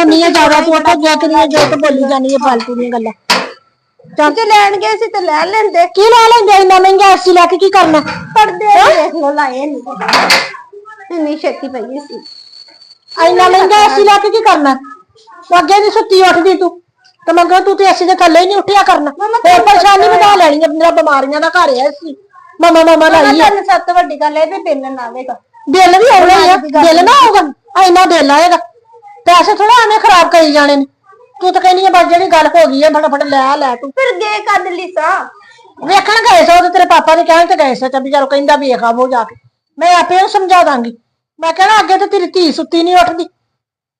ਬੋਨੀ ਆ ਜ਼ਿਆਦਾ ਤੂੰ ਉੱਥੇ ਜਾ ਕੇ ਜੋ ਤੇ ਬੋਲੀ ਜਾਨੀ ਹੈ ਫਾਲਤੂ ਦੀਆਂ ਗੱਲਾਂ। ਚੱਲ। ਜੇ ਲੈਣ ਗਏ ਸੀ ਤੇ ਲੈ ਲੈਂਦੇ। ਕੀ ਲੈ ਲੈਂਦੇ? ਇੰਨਾ ਮਹਿੰਗਾ ਏਸੀ ਲੈ ਕੇ ਕੀ ਕਰਨਾ? ਪਰਦੇ ਦੇਖ ਲੋ ਲਾਏ ਨਹੀਂ ਇੰਨੀ ਛੇਤੀ ਪਈ ਸੀ। ਇੰਨਾ ਮਹਿੰਗਾ ਏਸੀ ਲੈ ਕੇ ਕੀ ਕਰਨਾ? ਉਹ ਅੱਗੇ ਦੀ ਸੁੱਤੀ ਉੱਠਦੀ ਤੂੰ। ਤੇ ਮੈਂ ਕਿਹਾ ਤੂੰ ਤੇ ਏਸੀ ਦੇ ਥੱਲੇ ਹੀ ਨਹੀਂ ਉੱਠਿਆ ਕਰਨਾ। ਹੋਰ ਪਰੇਸ਼ਾਨੀ ਵਧਾ ਲੈਣੀ ਹੈ ਮੇਰਾ ਬਿਮਾਰੀਆਂ ਦਾ ਘਰ ਹੈ ਏਸੀ ਮਮਾ ਮਮਾ ਲਾਈ ਹੈ ਤੁਹਾਨੂੰ ਸਭ ਤੋਂ ਵੱਡੀ ਗੱਲ ਇਹ ਵੀ ਬਿੱਲ ਨਾ ਆਵੇਗਾ ਬਿੱਲ ਵੀ ਆਉਣਾ ਹੀ ਆ। ਬਿੱਲ ਨਾ ਆਊਗਾ। ਇੰਨਾ ਬਿੱਲ ਆਏਗਾ। ਪੈਸੇ ਥੋੜਾ ਐਵੇਂ ਖਰਾਬ ਕਰੀ ਜਾਣੇ ਨੇ। ਤੂੰ ਤਾਂ ਕਹਿੰਦੀ ਆ ਬਸ ਜਿਹੜੀ ਗੱਲ ਹੋ ਗਈ ਹੈ ਫਟਾਫਟ ਲੈ ਆ ਲੈ ਤੂੰ। ਫਿਰ ਗਏ ਕਦ ਲਿਸਾ ਵੇਖਣ ਗਏ ਸੋ ਤੇ ਤੇਰੇ ਪਾਪਾ ਨੇ ਕਹਿਣ ਤੇ ਗਏ ਸੋ ਚੱਲ ਚਲ ਕਹਿੰਦਾ ਵੇਖ ਆਵੋ ਜਾ ਕੇ। ਮੈਂ ਆਪੇ ਉਹਨੂੰ ਸਮਝਾ ਦਾਂਗੀ। ਮੈਂ ਕਹਿਣਾ ਅੱਗੇ ਤੇ ਤੇਰੀ ਧੀ ਸੁੱਤੀ ਨਹੀਂ ਉੱਠਦੀ।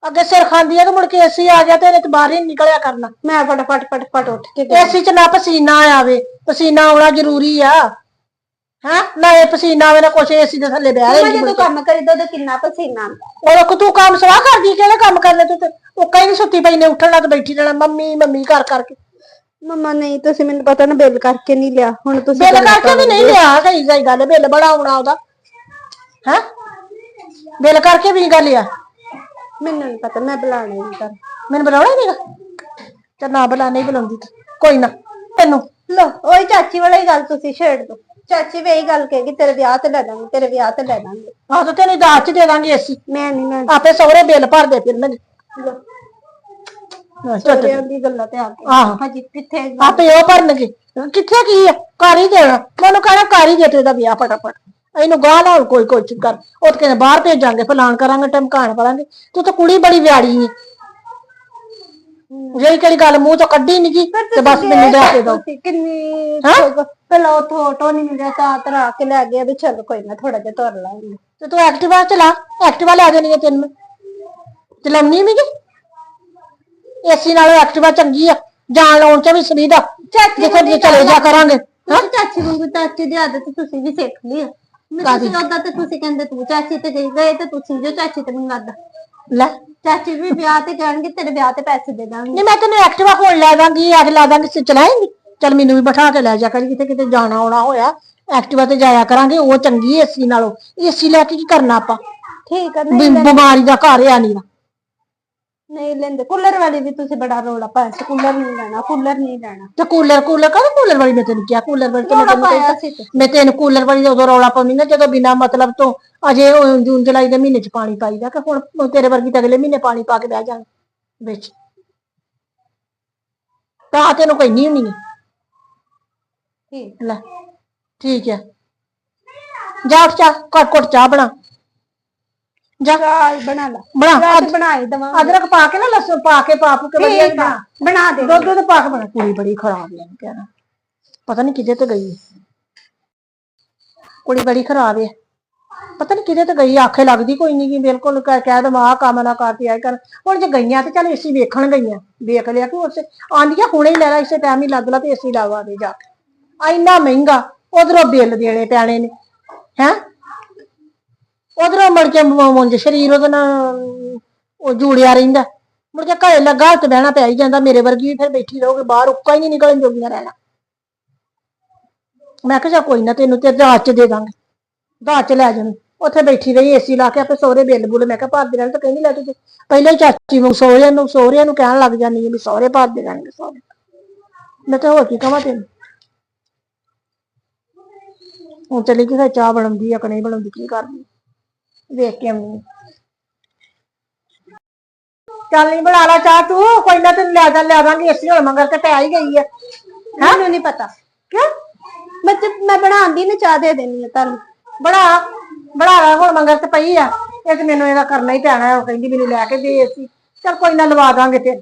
ਅੱਗੇ ਸਿਰ ਖਾਂਦੀ ਆ ਤੇ ਮੁੜ ਕੇ ਏਸੀ ਆ ਗਿਆ ਤੇ ਇਹਨੇ ਤੇ ਬਾਹਰ ਹੀ ਨਿਕਲਿਆ ਕਰਨਾ। ਮੈਂ ਫਟਾਫਟ ਫਟਾਫਟ ਉੱਠ ਕੇ ਗਈ ਏਸੀ ਚ ਨਾ ਪਸੀਨਾ ਆਵੇ। ਪਸੀਨਾ ਆਉਣਾ ਜ਼ਰੂਰੀ ਆ। ਹਾਂ? ਨਾ ਇਹ ਪਸੀਨਾ ਨਾ ਕੁਛ ਏਸੀ ਦੇ ਥੱਲੇ ਬਹਿ ਮੈਂ ਰਹੀ ਜਦੋਂ ਕੰਮ ਕਰੀ ਤਾਂ ਉਦੋਂ ਕਿੰਨਾ ਪਸੀਨਾ ਆਉਂਦਾ। ਉਹ ਤੂੰ ਕੰਮ ਸਵਾ ਕਰਦੀ ਕਿਹੜੇ ਕੰਮ ਕਰਨੇ ਤੂੰ ਤੇ? ਉਹ ਕਈ ਨੀ ਸੁੱਤੀ ਪਈ ਨੇ ਉੱਠਣ ਲੱਗ ਬੈਠੀ ਰਹਿਣਾ ਮੰਮੀ ਮੰਮੀ ਕਰ ਕਰਕੇ। ਮਮਾ ਨਹੀਂ ਤੁਸੀਂ ਮੈਨੂੰ ਪਤਾ ਨਾ ਬਿੱਲ ਕਰਕੇ ਨਹੀਂ ਲਿਆ। ਹੁਣ ਤੁਸੀਂ ਬਿੱਲ ਕਰਕੇ ਵੀ ਨਹੀਂ ਲਿਆ ਸਹੀ ਸਹੀ ਗੱਲ ਬਿੱਲ ਬੜਾ ਆਉਣਾ ਉਹਦਾ। ਹੈ? ਬਿੱਲ ਕਰਕੇ ਵੀ ਨਹੀਂ ਗੱਲ ਆ ਮੈਨੂੰ ਨਹੀਂ ਪਤਾ ਮੈਂ ਬੁਲਾਣਾ ਨਹੀਂ ਕਰ ਮੈਨੂੰ ਬੁਲਾਉਣਾ ਨਹੀਂਗਾ ਤੇ ਨਾ ਬੁਲਾ ਨਹੀਂ ਬੁਲਾਉਂਦੀ। ਕੋਈ ਨਾ ਤੈਨੂੰ। ਲੋ ਉਹੀ ਚਾਚੀ ਵਾਲੀ ਗੱਲ ਤੁਸੀਂ ਛੇੜ ਦੋ ਚਾਚੀ ਵੀ ਇਹੀ ਗੱਲ ਕਹੇਗੀ ਤੇਰੇ ਵਿਆਹ ਤੇ ਲੈ ਦਾਂਗੇ ਤੇਰੇ ਵਿਆਹ ਤੇ ਲੈ ਦਾਂਗੇ ਆਹ ਤਾਂ ਤੈਨੂੰ ਦਾਤ ਚ ਦੇ ਦਾਂਗੇ ਅਸੀਂ ਮੈਂ ਨਹੀਂ ਮੈਂ ਆਪੇ ਸਹੁਰੇ ਬਿੱਲ ਭਰਦੇ ਫਿਰਨਗੇ ਲੋ। ਹਾਂ, ਚੱਲ ਸੋਰਿਆਂ ਦੀ ਗੱਲਾਂ ਤੇ ਆ ਕੇ ਆਹੋ। ਹਜੀ ਕਿੱਥੇ ਆਪੇ ਉਹ ਭਰਨਗੇ। ਕਿੱਥੇ ਕੀ ਆ? ਕਰ ਹੀ ਦੇਣਾ। ਮੈਨੂੰ ਕਹਿਣਾ ਕਰ ਹੀ ਦੇ ਤੇ ਇਹਦਾ ਵਿਆਹ ਫਟਾਫਟ। ਇਹਨੂੰ ਗਾਹ ਨਾ ਹੁਣ ਕੋਈ ਕੋਈ ਕਰ ਉਹ ਤਾਂ ਕਹਿੰਦੇ ਬਾਹਰ ਭੇਜਾਂਗੇ ਫਲਾਣ ਕਰਾਂਗੇ ਟਮਕਾਣ ਕਰਾਂਗੇ ਤੂੰ ਤਾਂ ਕੁੜੀ ਬੜੀ ਵਿਆੜੀ ਏ। ਜਿਹੜੀ ਕਿਹੜੀ ਗੱਲ ਮੂੰਹ ਚੋਂ ਕੱਢੀ ਨਹੀਂ ਗਈ ਤੇ ਬਸ ਮੈਨੂੰ ਕੇ ਦੋ ਤੁਸੀਂ ਕਿੰਨੀ ਪਹਿਲਾਂ ਉਹ ਆਟੋ ਨਹੀਂ ਮਿਲਿਆ ਤਾਂ ਤਰਾ ਕੇ ਲੈ ਗਿਆ ਵੀ ਚਲ ਕੋਈ ਨਾ ਥੋੜਾ ਜਿਹਾ ਤੁਰ ਲਾਂਗੇ ਤੇ ਤੂੰ ਐਕਟਿਵਾ ਚਲਾ ਐਕਟਿਵਾ ਲੈ ਦੇਣੀ ਹੈ ਤੈਨੂੰ ਚਲਾਉਣੀ ਨਹੀਂ ਗਈ ਏਸੀ ਨਾਲੋਂ ਐਕਟਿਵਾ ਚੰਗੀ ਆ ਜਾਣ ਲਾਉਣ ਚ ਵੀ ਸੁਵਿਧਾ। ਜਿੱਥੇ ਵੀ ਚਲੇ ਜਾ ਕਰਾਂਗੇ ਹਾਂ? ਚਾਚੀ ਵਾਂਗੂ ਚਾਚੀ ਦੀ ਆਦਤ ਤੁਸੀਂ ਵੀ ਸਿੱਖ ਲਈ ਆ। ਮੈਂ ਤੁਸੀਂ ਉਦਾਂ ਤੇ ਤੁਸੀਂ ਕਹਿੰਦੇ ਤੂੰ ਚਾਚੀ ਤੇ ਗਈ ਗਏ ਤੇ ਤੁਸੀਂ ਜੋ ਚਾਚੀ ਤੇ ਮੈਨੂੰ ਲੱਗਦਾ। ਲੈ। ਚਾਚੀ ਵੀ ਵਿਆਹ ਤੇ ਜਾਣਗੇ ਤੇਰੇ ਵਿਆਹ ਤੇ ਪੈਸੇ ਦੇ ਦਾਂਗੇ। ਨਹੀਂ ਮੈਂ ਤੈਨੂੰ ਐਕਟਿਵਾ ਕੋਲ ਲੈ ਦਾਂਗੀ ਅੱਜ ਲਾ ਦਾਂਗੀ ਸ ਚਲਾਏਂਗੀ। ਚਲ ਮੈਨੂੰ ਵੀ ਬਿਠਾ ਕੇ ਲੈ ਜਾ ਕਰੀ ਕਿਤੇ ਕਿਤੇ ਜਾਣਾ ਆਉਣਾ ਹੋਇਆ। ਐਕਟਿਵਾ ਤੇ ਜਾਇਆ ਕਰਾਂਗੇ ਉਹ ਚੰਗੀ ਏਸੀ ਨਾਲੋਂ। ਏਸੀ ਲੈ ਕੇ ਕੀ ਕਰਨਾ ਆਪਾਂ? ਠੀਕ ਆ ਨਹੀਂ ਬਿਮਾਰੀ ਦਾ ਘਰ ਆ ਨਹੀਂ। ਨਹੀਂ ਲੈਂਦੇ। ਕੂਲਰ ਵਾਲੀ ਵੀ ਤੁਸੀਂ ਬੜਾ ਰੋਲਾ ਪਾਇਆ ਸੀ। ਕੂਲਰ ਨਹੀਂ ਲੈਣਾ ਕੂਲਰ ਨਹੀਂ ਲੈਣਾ। ਤੇ ਕੂਲਰ ਕੂਲਰ ਕਦੋਂ ਕੂਲਰ ਵਾਲੀ ਮੈਂ ਤੈਨੂੰ ਕਿਹਾ? ਕੂਲਰ ਵਾਲੀ ਤੇ ਮੈਂ ਤੈਨੂੰ ਪਾਇਆ ਕਹਿੰਦਾ ਸੀ ਤੇ। ਮੈਂ ਤੈਨੂੰ ਕੂਲਰ ਵਾਲੀ ਉਦੋਂ ਰੌਲਾ ਪਾਉਂਦੀ ਨਾ ਜਦੋਂ ਬਿਨਾ ਮਤਲਬ ਤੋਂ ਅਜੇ ਉਹ ਜੂਨ ਜੁਲਾਈ ਦੇ ਮਹੀਨੇ ਚ ਪਾਣੀ ਪਾਈਦਾ ਕਿ ਹੁਣ ਤੇਰੇ ਵਰਗੀ ਤਾਂ ਅਗਲੇ ਮਹੀਨੇ ਪਾਣੀ ਪਾ ਕੇ ਬਹਿ ਜਾਣਾ ਵਿੱਚ। ਤਾਂ ਤੈਨੂੰ ਕੋਈ ਨਹੀਂ ਹੁੰਨੀ ਠੀਕ ਲੈ ਠੀਕ ਹੈ ਜਾ ਉੱਠ ਚਾਹ ਘਟ ਘਟ ਚਾਹ ਬਣਾ। ਜਾ। ਚਾਹ ਬਣਾ ਲਾ। ਬਣਾ ਚਾਹ ਅਦ- ਤੇ ਬਣਾ ਹੀ ਦਵਾਂ ਅਦਰਕ ਪਾ ਕੇ ਨਾ ਲਸਣ ਪਾ ਕੇ ਪਾ ਪੂ ਕੇ ਵਧੀਆ ਆ ਬਣਾ। ਬਣਾ ਦੇ। ਦੁੱਧ ਦੁੱਧ ਪਾ ਕੇ ਬਣਾ। ਕੁੜੀ ਬੜੀ ਖਰਾਬ ਹੈ ਕਹਿਣਾ ਪਤਾ ਨਹੀਂ ਕਿਹਦੇ ਤੇ ਗਈ ਕੁੜੀ ਬੜੀ ਖਰਾਬ ਹੈ ਪਤਾ ਨਹੀਂ ਕਿਹਦੇ ਤੇ ਗਈ ਆਖੇ ਲੱਗਦੀ ਕੋਈ ਨਹੀਂ ਗੀ ਬਿਲਕੁਲ ਕਹਿ ਦਮ ਕੰਮ ਨਾ ਕਰਦੀ ਆਏ ਕਰ। ਹੁਣ ਜੇ ਗਈਆਂ ਤੇ ਚੱਲ ਏਸੀ ਵੇਖਣ ਗਈਆਂ। ਵੇਖ ਲਿਆ ਕਿ ਉਸੇ ਆਂਦੀਆਂ ਹੁਣੇ ਹੀ ਲੈ ਲੈ ਇਸੇ ਟਾਈਮ ਹੀ ਲੱਗ ਲਾ ਤੇ ਏਸੀ ਲਗਵਾ ਦੇ ਜਾ ਕੇ। ਆ ਇੰਨਾ ਮਹਿੰਗਾ, ਉਧਰੋਂ ਬਿੱਲ ਦੇਣੇ ਪੈਣੇ ਨੇ, ਹੈ? ਉਧਰੋਂ ਮੁੜ ਕੇ ਮੁੰਜ ਸਰੀਰ ਉਹਦੇ ਨਾਲ, ਉਹ ਜੂੜਿਆ ਰਹਿੰਦਾ। ਮੁੜ ਕੇ ਘਰੇ ਲੱਗਾ ਤੇ ਬਹਿਣਾ ਪੈ ਹੀ ਜਾਂਦਾ, ਮੇਰੇ ਵਰਗੀ ਫਿਰ ਬੈਠੀ ਰਹੋਗੇ, ਬਾਹਰ ਉੱਕਾ ਹੀ ਨਹੀਂ ਨਿਕਲਣ ਜੋਗੀਆਂ ਰਹਿਣਾ। ਮੈਂ ਕਿਹਾ, ਚੱਲ ਕੋਈ ਨਾ, ਤੈਨੂੰ ਤੇ ਰਾਤ ਚ ਦੇ ਦਾਂਗੇ। ਰਾਤ ਚ ਲੈ ਜਾਣੀ ਉੱਥੇ ਬੈਠੀ ਰਹੀ, ਏਸੀ ਲਾ ਕੇ ਆਪੇ ਸਹੁਰੇ ਬਿੱਲ ਬੁੱਲ, ਮੈਂ ਕਿਹਾ ਭਰ ਦੇ ਰਹਿਣ ਤਾਂ ਕਹਿੰਦੀ, ਲੈ ਤੂੰ ਪਹਿਲਾਂ ਹੀ ਚਾਚੀ ਨੂੰ, ਸਹੁਰਿਆਂ ਨੂੰ ਸਹੁਰਿਆਂ ਨੂੰ ਕਹਿਣ ਲੱਗ ਜਾਂਦੀ ਹੈ ਵੀ ਸਹੁਰੇ ਭਰ ਦੇ ਰਹਿਣਗੇ ਸਹੁਰੇ। ਮੈਂ ਤਾਂ ਹੋਰ ਕੀ ਕਹਾਂ ਤੈਨੂੰ? ਹੁਣ ਚਲੀ ਗਈ ਫਿਰ ਚਾਹ ਬਣਾਉਂਦੀ ਆ ਕਿ ਨਹੀਂ ਬਣਾਉਂਦੀ ਕੀ ਕਰਦੀ ਵੇਖ ਕੇ ਆਉਂਦੀ। ਚੱਲ ਨਹੀਂ ਬਣਾ ਲਾ ਚਾਹ ਤੂੰ ਕੋਈ ਨਾ ਤੈਨੂੰ ਲਿਆ ਜਾ ਲਿਆ ਦਾਂਗੇ ਏਸੀ ਹੁਣ ਮੰਗਰ ਤੇ ਪੈ ਹੀ ਗਈ ਹੈ? ਮੈਨੂੰ ਨਹੀਂ ਪਤਾ। ਕਿਉਂ? ਮੈਂ ਤੇ ਮੈਂ ਬਣਾਉਂਦੀ ਨਾ ਚਾਹ ਦੇ ਦੇਣੀ ਆ ਤੁਹਾਨੂੰ। ਬਣਾ ਬਣਾ ਲਾ ਹੁਣ ਮੰਗਰ ਤੇ ਪਈ ਆ। ਇਹ ਤੇ ਮੈਨੂੰ ਇਹਦਾ ਕਰਨਾ ਹੀ ਪੈਣਾ। ਉਹ ਕਹਿੰਦੀ ਮੈਨੂੰ ਲੈ ਕੇ ਦੇ ਏਸੀ। ਚੱਲ ਕੋਈ ਨਾ ਲਵਾ ਦਾਂਗੇ ਤੇ।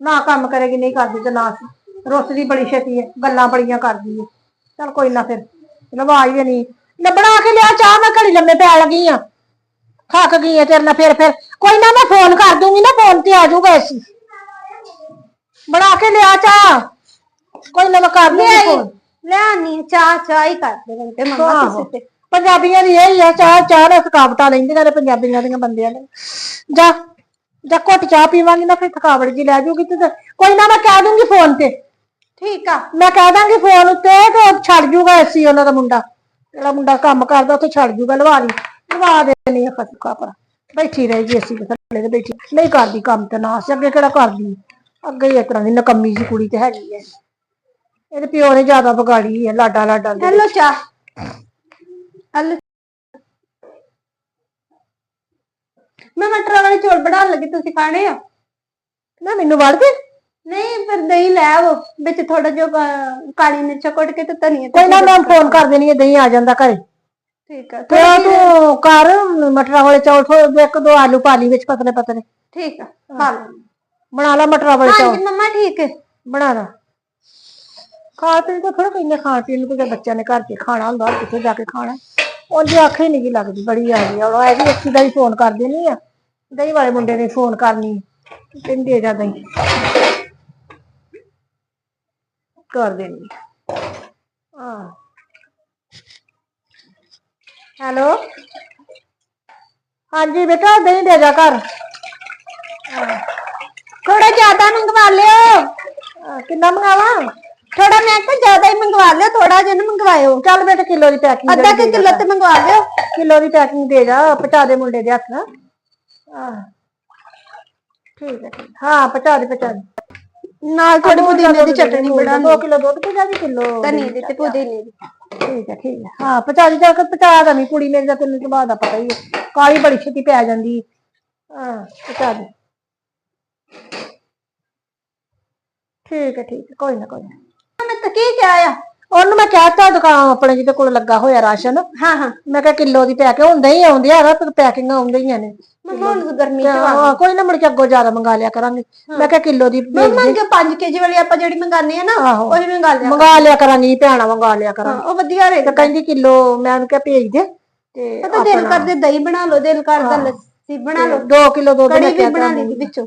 ਨਾ ਕੰਮ ਕਰੇਗੀ ਨਹੀਂ ਕਰਦੀ ਤੇ ਨਾ ਰੁੱਸਦੀ ਬੜੀ ਛੇਤੀ ਹੈ ਗੱਲਾਂ ਬੜੀਆਂ ਕਰਦੀ ਹੈ ਚੱਲ ਕੋਈ ਨਾ ਫਿਰ। ਲਵਾ ਹੀ ਨਹੀਂ। ਲੈ ਬਣਾ ਕੇ ਲਿਆ ਚਾਹ ਮੈਂ ਘੜੀ ਲੰਮੇ ਪੈ ਲੱਗੀ ਆ। ਥੱਕ ਗਈ ਆ ਤੇਰੇ ਨਾਲ ਫਿਰ ਫਿਰ। ਕੋਈ ਨਾ ਮੈਂ ਫੋਨ ਕਰ ਦੂੰਗੀ ਨਾ ਫੋਨ ਤੇ ਆ ਜਾਊਗਾ ਏਸੀ। ਬਣਾ ਕੇ ਲਿਆ ਚਾਹ। ਕੋਈ ਨਾ ਮੈਂ ਕਰ ਦੂੰਗੀ ਫੋਨ। ਲੈਣੀ ਚਾਹ ਚਾਹ ਹੀ ਕਰ ਦੇ ਤੇ ਮੰਮਾ ਆਹੋ। ਤੁਸੀਂ ਤੇ। ਪੰਜਾਬੀਆਂ ਦੀ ਇਹ ਹੀ ਆ ਚਾਹ ਚਾਹ ਨਾਲ ਥਕਾਵਟਾਂ ਲੈਂਦੀਆਂ ਨੇ ਪੰਜਾਬੀਆਂ ਦੀਆਂ ਬੰਦਿਆਂ ਨੇ। ਜਾ ਜਾ ਘੁੱਟ ਚਾਹ ਪੀਵਾਂਗੀ ਨਾ ਫਿਰ ਥਕਾਵਟ ਜੀ ਲੈ ਜਾਊਗੀ ਤੇ। ਕੋਈ ਨਾ ਮੈਂ ਕਹਿ ਦੂੰਗੀ ਫੋਨ ਤੇ। ਠੀਕ ਆ ਮੈਂ ਕਹਿ ਦਾਂਗੀ ਫੋਨ ਉੱਤੇ ਤੇ ਉਹ ਛੱਡ ਜੂਗਾ ਐਸੀ ਉਹਨਾਂ ਦਾ ਮੁੰਡਾ। ਜਿਹੜਾ ਮੁੰਡਾ ਕੰਮ ਕਰਦਾ ਉੱਥੇ ਛੱਡ ਜੂਗਾ ਲਵਾ ਲਈ। ਲਵਾ ਦੇਣੀ ਆ ਫਸਕਾ ਪਰ ਬੈਠੀ ਰਹੇਗੀ ਅਸੀਂ ਦੇ ਬੈਠੀ। ਨਹੀਂ ਕਰਦੀ ਕੰਮ ਤੇ ਨਾ ਅੱਗੇ ਕਿਹੜਾ ਕਰਦੀ? ਅੱਗੇ ਹੀ ਇਸ ਤਰ੍ਹਾਂ ਦੀ ਨਕੰਮੀ ਜੀ ਕੁੜੀ ਤੇ ਹੈਗੀ ਐ ਇਹਦੇ ਪਿਓ ਨੇ ਜ਼ਿਆਦਾ ਵਿਗਾੜੀ ਹੈ ਲਾਡਾ ਲਾਡਾ ਦੇ ਹੈਲੋ ਚਾਹ ਹੈਲੋ। ਮੈਂ ਮਟਰਾਂ ਵਾਲੇ ਚੌਲ ਬਣਾਉਣ ਲੱਗੀ ਤੁਸੀਂ ਖਾਣੇ ਆ? ਨਾ ਮੈਨੂੰ ਵੜ ਕੇ ਨਹੀਂ ਫਿਰ ਦਹੀਂ ਲੈ ਆਵੋ। ਵਿੱਚ ਥੋੜਾ ਜਿਹਾ ਕਾਲੀ ਮਿਰਚ ਕੁੱਟ ਕੇ ਤੇ ਧਨੀਆ ਤੇ ਕੋਈ ਨਾ ਮੈਂ ਫੋਨ ਕਰ ਦੇਣੀ ਹੈ ਦਹੀਂ ਆ ਜਾਂਦਾ ਘਰੇ। ਠੀਕ ਆ। ਤੇ ਤੂੰ ਕਰ ਮਟਰਾਂ ਵਾਲੇ ਚੌਲ ਥੋੜੇ ਇੱਕ ਦੋ ਆਲੂ ਪਾ ਲਈ ਵਿੱਚ ਪਤਲੇ ਪਤਲੇ। ਠੀਕ ਆ ਖਾ ਲਓ ਬਣਾ ਲਾ ਮਟਰਾਂ ਵਾਲੇ ਚੌਲ। ਹਾਂਜੀ ਮੰਮਾ ਠੀਕ ਹੈ। ਬਣਾ ਲਾ। ਖਾ ਪੀਣ ਤਾਂ ਥੋੜਾ ਕਹਿੰਦੇ ਖਾਣ ਪੀਣ ਨੂੰ ਕੋਈ ਬੱਚਿਆਂ ਨੇ ਘਰ 'ਚ ਖਾਣਾ ਹੁੰਦਾ ਹੋਰ ਕਿੱਥੇ ਜਾ ਕੇ ਖਾਣਾ। ਉਹਦੀ ਅੱਖ ਹੀ ਨਹੀਂ ਲੱਗਦੀ ਬੜੀ ਆ ਗਈ ਉਹ ਵੀ ਅੱਛੀ ਦਾ ਹੀ ਫੋਨ ਕਰ ਦੇਣੀ ਆ। ਦਹੀਂ ਵਾਲੇ ਮੁੰਡੇ ਨੇ ਫੋਨ ਕਰਨੀ ਕਹਿੰਦੇ ਜਾ ਦਹੀਂ। ਕਰ ਦੇਣੀ ਹਾਂ ਹੈਲੋ ਹਾਂਜੀ ਬੇਟਾ ਦਹੀਂ ਦੇ ਜਾ ਘਰ ਥੋੜਾ ਜ਼ਿਆਦਾ ਮੰਗਵਾ ਲਿਓ ਹਾਂ, ਕਿੰਨਾ ਮੰਗਾਵਾਂ ਥੋੜਾ ਮੈਂ ਕਿਹਾ ਜ਼ਿਆਦਾ ਹੀ ਮੰਗਵਾ ਲਿਓ ਥੋੜਾ ਜਿਹਾ ਨਾ ਮੰਗਵਾਇਓ ਚੱਲ ਬੇਟਾ ਕਿਲੋ ਦੀ ਪੈਕਿੰਗ ਅੱਧਾ ਕਿ ਕਿਲੋ ਤੇ ਮੰਗਵਾ ਲਿਓ ਕਿਲੋ ਦੀ ਪੈਕਿੰਗ ਦੇ ਜਾ ਪਹੁੰਚਾ ਦੇ ਮੁੰਡੇ ਦੇ ਹੱਥ ਹਾਂ ਠੀਕ ਹੈ ਠੀਕ ਹੈ। ਨਾਲ ਥੋੜੀ ਪੁਦੀਨੇ ਦੀ ਚਟਣੀ ਬਣਾ 2 ਕਿਲੋ ਦੁੱਧ ਪਹੁੰਚਾ ਦੇ ਕਿਲੋ। ਧਨੀਏ ਦੀ ਤੇ ਪੁਦੀਨੇ ਦੀ। ਠੀਕ ਹੈ ਠੀਕ ਹੈ। ਹਾਂ ਪਹੁੰਚਾ ਦੇ ਜਾ ਕੇ ਪਹੁੰਚਾ ਦਵੀਂ ਕੁੜੀ ਮੇਰੀ ਦਾ ਤੈਨੂੰ ਸੁਭਾਅ ਦਾ ਪਤਾ ਹੀ ਹੈ। ਕਾਲੀ ਬੜੀ ਛੇਤੀ ਪੈ ਜਾਂਦੀ। ਹੈ। ਪਹੁੰਚਾ ਦੇ। ਠੀਕ ਹੈ ਠੀਕ ਹੈ ਕੋਈ ਨਾ ਕੋਈ ਨਾ। ਮੈਂ ਤਾਂ ਕੀ ਕਿਹਾ ਆ? ਉਹਨੂੰ ਮੈਂ ਕਹਿਤਾ ਦੁਕਾਨ ਆਪਣੇ ਜਿਹਦੇ ਕੋਲ ਲੱਗਾ ਹੋਇਆ ਰਾਸ਼ਨ। ਹਾਂ ਹਾਂ। ਮੈਂ ਕਿਹਾ ਕਿਲੋ ਦੀ ਪੈਕ ਹੁੰਦਾ ਹੀ ਆਉਂਦੇ ਆ ਨਾ ਪੈਕਿੰਗ ਆਉਂਦੇ ਹੀ ਨੇ। ਮੰਮਾ ਹੁਣ ਗਰਮੀ ਚ ਹਾਂ, ਕੋਈ ਨਾ ਮੁੜ ਕੇ ਅੱਗੋਂ ਜ਼ਿਆਦਾ ਮੰਗਾ ਲਿਆ ਕਰਾਂਗੇ। ਮੈਂ ਕਿਹਾ ਕਿਲੋ ਦੀ ਮੰਮਾ ਜੋ 5 ਕੇਜੀ ਵਾਲੀ ਆਪਾਂ ਜਿਹੜੀ ਮੰਗਾਨੇ ਆ ਨਾ। ਉਹੀ ਮੰਗਾ ਲਿਆ ਮੰਗਾ ਲਿਆ ਕਰਾਂਗੀ ਭੈਣਾ ਮੰਗਾ ਲਿਆ ਕਰਾਂਗੇ। ਉਹ ਵਧੀਆ ਰਹੇ ਤੇ ਕਹਿੰਦੀ ਕਿਲੋ ਮੈਂ ਉਹਨੂੰ ਕਿਹਾ ਭੇਜ ਦੇ। ਤੇ ਪਤਾ ਦਿਲ ਕਰਦੇ ਦਹੀਂ ਬਣਾ ਲਓ ਦਿਲ ਕਰਦਾ ਲੱਸੀ ਬਣਾ ਲਓ। 2 ਕਿਲੋ ਦੁੱਧ ਮੈਂ ਕਿਹਾ ਬਣਾ ਲਈ ਵਿੱਚੋਂ।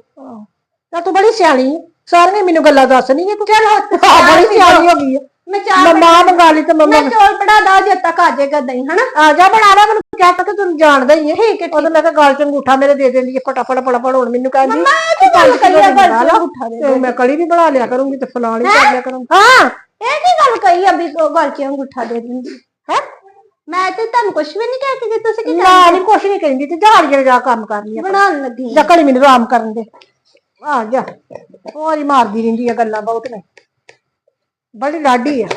ਤਾਂ ਤੂੰ ਬੜੀ ਸਿਆਣੀ ਸਾਰੀਆਂ ਮੈਨੂੰ ਗੱਲਾਂ ਦੱਸਣੀ ਹੈ ਤੂੰ। ਚੱਲ। ਬੜੀ ਸਿਆਣੀ ਹੋ ਗਈ ਹੈ ਮੈਂ ਚਾਹ ਮੈਂ ਮਾਂ ਮੰਗਾ ਲਈ ਤੇ ਮੰਮਾ ਮੈਂ ਚੌਲ ਬਣਾ ਦਾ ਜਦ ਤੱਕ ਆ ਜਾਏਗਾ ਦਹੀਂ ਹਨਾ? ਆ ਜਾ ਬਣਾ ਲੈ ਮੈਨੂੰ ਕਹਿ ਤਾ ਕਿ ਤੈਨੂੰ ਜਾਣਦਾ ਹੀ ਹੈ। ਠੀਕ ਹੈ ਉਦੋਂ ਮੈਂ ਕਿਹਾ ਗਲ ਚ ਅੰਗੂਠਾ ਮੇਰੇ ਦੇ ਦਿੰਦੀ ਹੈ ਫਟਾਫਟ ਫਟਾਫਟ ਹੁਣ ਮੈਨੂੰ ਕਹਿੰਦੀ। ਮੰਮਾ ਕੀ ਗੱਲ ਕਰੀ ਆ ਗੱਲ ਚ? ਅੰਗੂਠਾ ਦੇ ਤੇ ਮੈਂ ਕੜੀ ਵੀ ਬਣਾ ਲਿਆ ਕਰੂੰਗੀ ਤੇ ਫਲਾਣ ਕਰ ਲਿਆ ਕਰੂੰਗੀ। ਹਾਂ ਇਹ ਕੀ ਗੱਲ ਕਹੀ ਆ ਵੀ ਗੱਲ ਚ ਅੰਗੂਠਾ ਦੇ ਦਿੰਦੀ ਹੈ? ਮੈਂ ਤੇ ਤੁਹਾਨੂੰ ਕੁਝ ਵੀ ਨਹੀਂ ਕਹਿ ਕੇ ਤੁਸੀਂ ਕੀ ਨਾ ਨਹੀਂ ਕੁਛ ਨਹੀਂ ਕਹਿੰਦੀ ਤੇ ਜਾ ਅੜੀਏ ਜਾ ਕੰਮ ਕਰਨੀ ਆ ਬਣਾਉਣ ਲੱਗੀ। ਜਾ ਕੜੀ ਮੈਨੂੰ ਆਰਾਮ ਕਰਨ ਦੇ। ਆ ਜਾ। ਹੋਰ ਹੀ ਮਾਰਦੀ ਰਹਿੰਦੀ ਆ ਗੱਲਾਂ ਬਹੁਤ ਨੇ। ਬੜੀ ਲਾਡੀ ਆ।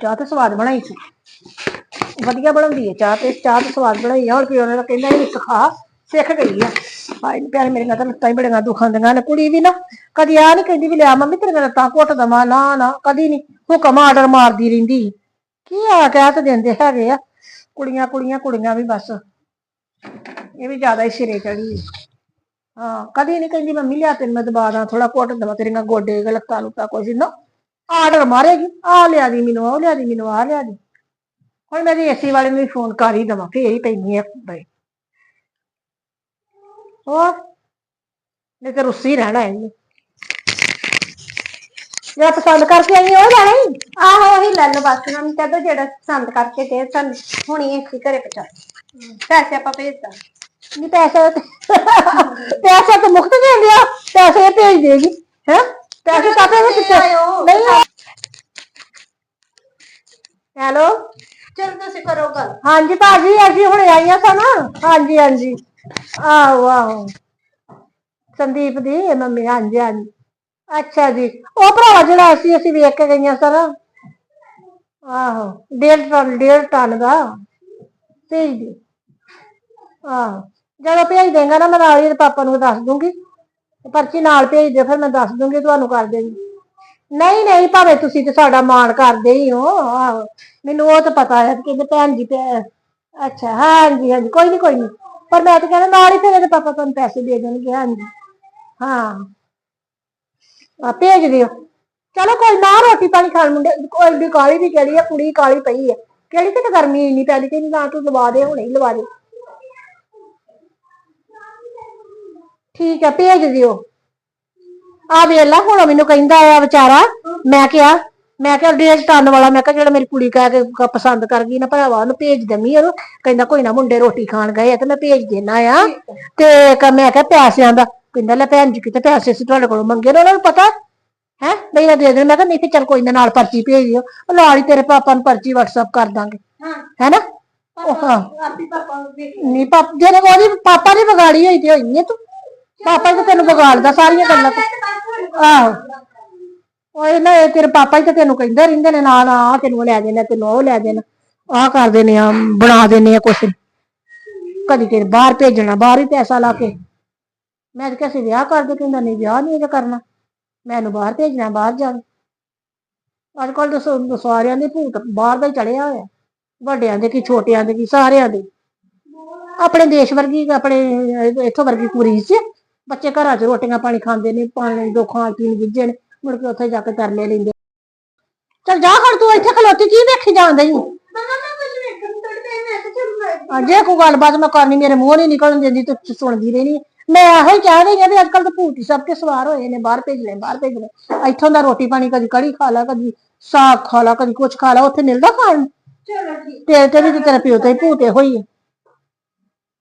ਚਾਹ ਤੇ ਸਵਾਦ ਬਣਾਈ ਸੀ। ਵਧੀਆ ਬਣਾਉਂਦੀ ਹੈ ਚਾਹ ਤੇ। ਚਾਹ ਤੇ ਸਵਾਦ ਬਣਾਈ ਆ ਹੁਣ ਪਿਓ ਨੇ ਤਾਂ ਕਹਿੰਦਾ ਇਹ ਸਿਖਾ ਸਿੱਖ ਗਈ ਆ। ਹਾਏ ਨੀ ਪਿਆਰੇ ਮੇਰੀਆਂ ਤਾਂ ਲੱਤਾਂ ਹੀ ਬੜੀਆਂ ਦੁਖਾਂਦੀਆਂ ਨੇ। ਕੁੜੀ ਵੀ ਨਾ ਕਦੀ ਆ ਨਹੀਂ ਕਹਿੰਦੀ ਵੀ ਲਿਆ, ਮੰਮੀ ਤੇਰੇ ਨਾਲ ਲੱਤਾਂ ਘੁੱਟ ਦਵਾਂ। ਨਾ ਨਾ, ਕਦੀ ਨਹੀਂ ਹੁਕਮ ਆਰਡਰ ਮਾਰਦੀ ਰਹਿੰਦੀ। ਕੀ ਆ, ਕਹਿ ਤੇ ਦਿੰਦੇ ਹੈਗੇ ਆ। ਕੁੜੀਆਂ ਕੁੜੀਆਂ ਕੁੜੀਆਂ ਵੀ ਬਸ। ਇਹ ਵੀ ਜ਼ਿਆਦਾ ਹੀ ਸਿਰੇ ਚੜੀ ਹਾਂ, ਕਦੀ ਨਹੀਂ ਕਹਿੰਦੀ ਮੰਮੀ ਲਿਆ ਤੈਨੂੰ ਮੈਂ ਦਬਾ ਦਾਂ ਥੋੜਾ ਘੁੱਟ ਦਵਾਂ ਤੇਰੀਆਂ ਗੋਡੇ ਲੱਤਾਂ ਲੁੱਤਾਂ ਕੁਝ ਨਾ ਆਰਡਰ ਮਾਰੇਗੀ ਆ ਲਿਆ ਦੀ ਮੈਨੂੰ, ਉਹ ਲਿਆ ਦੀ ਮੈਨੂੰ ਆ ਲਿਆ ਦੀ। ਹੁਣ ਮੈਂ ਏਸੀ ਵਾਲੇ ਨੂੰ ਫੋਨ ਕਰ ਹੀ ਦਵਾਂ, ਫੇਰ ਹੀ ਪੈਣੀ ਆ ਬਈ ਹੋਰ? ਨਹੀਂ ਤੇ ਰੁੱਸੀ ਰਹਿਣਾ ਇਹਨੇ ਜਿਹੜਾ ਪਸੰਦ ਕਰਕੇ ਆਈ, ਉਹ ਲੈਣਾ ਹੀ। ਆਹੋ, ਉਹੀ ਲੈ ਲਓ ਬਸ, ਉਹਨਾਂ ਨੂੰ ਜਿਹੜਾ ਪਸੰਦ ਕਰਕੇ ਦੇ ਸਾਨੂੰ। ਹੁਣੀ ਇੱਥੇ ਘਰੇ ਪਹੁੰਚਾ। ਪੈਸੇ ਆਪਾਂ ਭੇਜ ਦਾਂ ਨਹੀਂ ਪੈਸਾ ਤੇ ਪੈਸਾ ਤਾਂ ਮੁਕਤ ਦੇ ਦਿਆ ਪੈਸੇ ਭੇਜ ਦੇਗੀ ਹੈ? ਪੈਸੇ ਕਾਪੇ ਵਿੱਚ ਕਿੱਥੇ। ਨਹੀਂ ਹੈਲੋ? ਚਲ ਤੁਸੀਂ ਕਰੋ ਗੱਲ। ਹਾਂਜੀ ਭਾਜੀ ਅਸੀਂ ਹੁਣੇ ਆਈਆਂ ਸਨ ਹਾਂਜੀ ਹਾਂਜੀ। ਆਹੋ ਆਹੋ ਸੰਦੀਪ ਦੀ ਮੰਮੀ ਹਾਂਜੀ ਹਾਂਜੀ। ਅੱਛਾ ਜੀ। ਉਹ ਭਰਾ ਜਿਹੜਾ ਅਸੀਂ ਅਸੀਂ ਵੇਖ ਕੇ ਗਈਆਂ ਸਨ ਆਹੋ ਡੇਢ ਟਨ ਡੇਢ ਟਨ ਦਾ। ਭੇਜ ਦੇ ਆਹੋ। ਜਦੋਂ ਭੇਜ ਦੇਗਾ ਨਾ, ਮੈਂ ਨਾਲ ਹੀ ਇਹਦੇ ਪਾਪਾ ਨੂੰ ਦੱਸ ਦੂੰਗੀ। ਪਰਚੀ ਨਾਲ ਭੇਜ ਦਿਓ, ਫਿਰ ਮੈਂ ਦੱਸ ਦੂੰਗੀ, ਤੁਹਾਨੂੰ ਕਰ ਦੇਣੀ। ਨਹੀਂ ਨਹੀਂ, ਭਾਵੇਂ ਤੁਸੀਂ ਤੇ ਸਾਡਾ ਮਾਣ ਕਰਦੇ ਹੀ ਹੋ, ਆਹੋ। ਮੈਨੂੰ ਉਹ ਤਾਂ ਪਤਾ ਹੈ ਕਿ ਇਹਦੇ ਭੈਣ ਜੀ ਭੈ- ਅੱਛਾ, ਹਾਂਜੀ ਹਾਂਜੀ, ਕੋਈ ਨਹੀਂ ਕੋਈ ਨਹੀਂ ਪਰ ਮੈਂ ਤਾਂ ਕਹਿੰਦਾ, ਨਾਲ ਹੀ ਫਿਰ ਇਹਦੇ ਪਾਪਾ ਤੁਹਾਨੂੰ ਪੈਸੇ ਦੇ ਦੇਣਗੇ, ਹਾਂਜੀ। ਹਾਂ। ਆ ਭੇਜ ਦਿਓ। ਚਲੋ, ਕੋਈ ਨਾ, ਰੋਟੀ ਪਾਣੀ ਖਾਣ ਮੁੰਡੇ ਕੋਈ ਵੀ ਕਾਲੀ ਵੀ ਕਿਹੜੀ ਆ, ਕੁੜੀ ਕਾਲੀ ਪਈ ਆ। ਕਿਹੜੀ ਤੇ ਗਰਮੀ ਇੰਨੀ ਪੈਦੀ ਕਿ ਨਾ ਤੂੰ ਲਵਾ ਦੇ, ਹੁਣੇ ਹੀ ਲਵਾ ਦੇ। ਠੀਕ ਆ ਭੇਜ ਦਿਓ। ਆ ਵੇਲਾ ਹੁਣ ਮੈਨੂੰ ਕਹਿੰਦਾ ਆ ਵਿਚਾਰਾ ਮੈਂ ਕਿਹਾ ਮੈਂ ਕਿਹਾ ਡੇਢ ਟਨ ਵਾਲਾ ਮੈਂ ਕਿਹਾ ਜਿਹੜਾ ਮੇਰੀ ਕੁੜੀ ਕਹਿ ਕੇ ਕ- ਪਸੰਦ ਕਰ ਗਈ ਨਾ ਭਰਾਵਾ ਉਹਨੂੰ ਭੇਜ ਦਮੀ ਉਹਨੂੰ। ਕਹਿੰਦਾ ਕੋਈ ਨਾ ਮੁੰਡੇ ਰੋਟੀ ਖਾਣ ਗਏ ਆ ਤੇ ਮੈਂ ਭੇਜ ਦੇਣਾ ਆ। ਤੇ ਮੈਂ ਕਿਹਾ ਪੈਸਿਆਂ ਦਾ ਕਹਿੰਦਾ ਲੈ ਭੈਣ ਜੀ ਕਿਤੇ ਪੈਸੇ ਸੀ ਤੁਹਾਡੇ ਕੋਲੋਂ ਮੰਗੇ ਨੇ ਉਹਨਾਂ ਨੂੰ ਪਤਾ? ਹੈ? ਨਹੀਂ ਨਾ ਦੇ ਦੇ ਮੈਂ ਕਿਹਾ ਨਹੀਂ ਤੇ ਚੱਲ ਕੋਈ ਨਾ ਨਾਲ ਪਰਚੀ ਭੇਜ ਦਿਓ। ਉਹ ਨਾਲ ਹੀ ਤੇਰੇ ਪਾਪਾ ਨੂੰ ਪਰਚੀ WhatsApp ਕਰ ਦਾਂਗੇ। ਹਾਂ। ਹੈਨਾ? ਉਹ ਹਾਂ। ਆਪੀ ਪਾਪਾ ਨੂੰ ਦੇਖ ਨਹੀਂ ਪਾਪ ਜਿਹੜੇ ਉਹਦੀ ਪਾਪਾ ਦੀ ਵਿਗਾੜੀ ਹੋਈ ਤੇ ਹੋਈ ਹੈ ਤੂੰ। ਪਾਪਾ ਹੀ ਤਾਂ ਤੈਨੂੰ ਵਿਗਾੜਦਾ ਸਾਰੀਆਂ ਗੱਲਾਂ ਤੋਂ। ਆਹੋ। ਉਹ ਨਾ, ਇਹ ਤੇਰੇ ਪਾਪਾ ਹੀ ਤਾਂ ਤੈਨੂੰ ਕਹਿੰਦੇ ਰਹਿੰਦੇ ਨੇ ਨਾ ਨਾ ਆਹ ਤੈਨੂੰ ਲੈ ਦੇਣਾ ਤੈਨੂੰ ਉਹ ਲੈ ਦੇਣਾ ਆਹ ਕਰ ਦੇਣੇ ਆ, ਬਣਾ ਦੇਣੇ ਆ ਕੁਛ। ਕਦੀ ਤੇਰੇ ਬਾਹਰ ਭੇਜਣਾ, ਬਾਹਰ ਹੀ ਪੈਸਾ ਲਾ ਕੇ। ਮੈਂ ਤਾਂ ਕਿਸੇ ਵਿਆਹ ਕਰ ਦੇ ਕਹਿੰਦਾ ਨਹੀਂ ਵਿਆਹ ਨਹੀਂ ਇਹ ਕਰਨਾ। ਮੈਨੂੰ ਬਾਹਰ ਭੇਜਣਾ, ਬਾਹਰ ਜਾ ਅੱਜ ਕੱਲ ਤਾਂ ਸਾਰਿਆਂ ਦੇ ਭੂਤ ਬਾਹਰ ਦਾ ਹੀ ਚੜਿਆ ਹੋਇਆ। ਵੱਡਿਆਂ ਦੇ ਕੀ, ਛੋਟਿਆਂ ਦੇ ਕੀ, ਸਾਰਿਆਂ ਦੇ। ਆਪਣੇ ਦੇਸ਼ ਵਰਗੀ, ਆਪਣੇ ਅਹ ਇੱਥੋਂ ਵਰਗੀ ਕੁਰੀਸ ਚ ਬੱਚੇ ਘਰਾਂ 'ਚ ਰੋਟੀਆਂ ਪਾਣੀ ਖਾਂਦੇ ਨੇ, ਪਾਣੀ ਦੋ ਖਾਣ ਪੀਣ ਗਿੱਜੇ ਨੇ, ਮੁੜ ਕੇ ਉੱਥੇ ਜਾ ਕੇ ਤਰਲੇ ਲੈਂਦੇ ਚਲ ਜਾ ਹੁਣ ਤੂੰ, ਇੱਥੇ ਖਲੋਤੀ, ਕੀ ਵੇਖੀ ਜਾਂਦਾ? ਹੀ ਜੇ ਕੋਈ ਗੱਲਬਾਤ ਮੈਂ ਕਰਨੀ, ਮੇਰੇ ਮੂੰਹ ਨਹੀਂ ਨਿਕਲਣ ਦਿੰਦੀ, ਤੂੰ ਸੁਣਦੀ ਰਹਿਣੀ। ਮੈਂ ਇਹੋ ਹੀ ਕਹਿ ਰਹੀ ਹਾਂ ਵੀ ਅੱਜ ਕੱਲ ਤਾਂ ਭੂਤੀ ਸਭ ਕੇ ਸਵਾਰ ਹੋਏ ਨੇ, ਬਾਹਰ ਭੇਜ ਲੈ ਬਾਹਰ ਭੇਜ ਲੈ ਇੱਥੋਂ ਦਾ ਰੋਟੀ ਪਾਣੀ ਕਦੀ ਕੜੀ ਖਾ ਲਾ, ਕਦੀ ਸਾਗ ਖਾ ਲਾ, ਕਦੀ ਕੁਛ ਖਾ ਲਾ, ਉੱਥੇ ਮਿਲਦਾ ਖਾਣ ਚਲੋ ਠੀਕ ਤੇਰੇ ਤੇ ਵੀ ਤੇਰੇ ਪਿਓ ਤੇ ਭੂਤੇ ਹੋਈ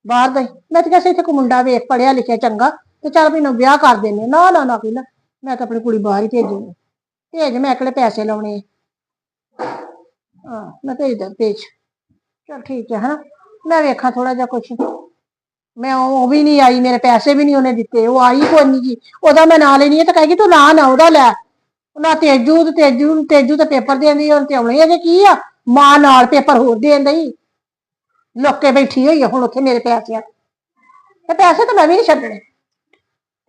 ਬਾਹਰ ਦਾ ਮੈਂ ਤਾਂ ਕਿਹਾ ਸੀ, ਇੱਥੇ ਕੋਈ ਮੁੰਡਾ ਵੇਖ ਪੜਿਆ ਲਿਖਿਆ ਚੰਗਾ। ਤੇ ਚੱਲ ਵੀ ਨਾ ਵਿਆਹ ਕਰ ਦਿੰਨੇ ਨਾ ਨਾ ਨਾ ਕਹਿੰਦਾ ਮੈਂ ਤਾਂ ਆਪਣੀ ਕੁੜੀ ਬਾਹਰ ਹੀ ਭੇਜਣੀ ਭੇਜ, ਮੈਂ ਕਿਹੜੇ ਪੈਸੇ ਲਾਉਣੇ ਆ। ਮੈਂ ਭੇਜ ਦਾਂ, ਭੇਜ। ਚਲ ਠੀਕ ਹੈ ਹਨਾ? ਮੈਂ ਵੇਖਾਂ ਥੋੜਾ ਜਿਹਾ ਕੁਛ। ਮੈਂ ਉਹ ਵੀ ਨਹੀਂ ਆਈ, ਮੇਰੇ ਪੈਸੇ ਵੀ ਨਹੀਂ ਉਹਨੇ ਦਿੱਤੇ। ਉਹ ਆਈ ਕੋਈ ਨਹੀਂ ਜੀ। ਉਹਦਾ ਮੈਂ ਨਾਂ ਲੈਣੀ ਹੈ ਤਾਂ ਕਹੇਗੀ ਤੂੰ ਨਾ ਨਾ ਉਹਦਾ ਲੈ। ਨਾ ਤੇਜੂ, ਤੇ ਤੇਜੂ ਤੇਜੂ ਤੇ ਪੇਪਰ ਦੇਂਦੀ ਉਹ ਤੇ ਆਉਣੇ ਅਜੇ ਕੀ ਆ? ਮਾਂ ਨਾਲ ਪੇਪਰ ਹੋਰ ਦੇਣ ਦਈ। ਲੋਕੇ ਬੈਠੀ ਹੋਈ ਆ ਹੁਣ ਉੱਥੇ ਮੇਰੇ ਪੈਸਿਆਂ ਤੇ। ਪੈਸੇ ਤਾਂ ਮੈਂ ਵੀ ਨਹੀਂ ਛੱਡਣੇ।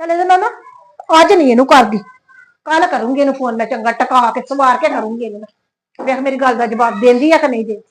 ਚੱਲ ਇਹਦੇ ਨਾਲ ਨਾ ਅੱਜ ਨਹੀਂ ਇਹਨੂੰ ਕਰਦੀ। ਕੱਲ ਕਰੂੰਗੀ ਇਹਨੂੰ ਫੋਨ ਮੈਂ ਚੰਗਾ ਟਕਾ ਕੇ ਸਵਾਰ ਕੇ ਕਰੂੰਗੀ ਇਹਨੂੰ। ਵੇਖ ਮੇਰੀ ਗੱਲ ਦਾ ਜਵਾਬ ਦਿੰਦੀ ਆ ਕਿ ਨਹੀਂ ਦਿੰਦੀ।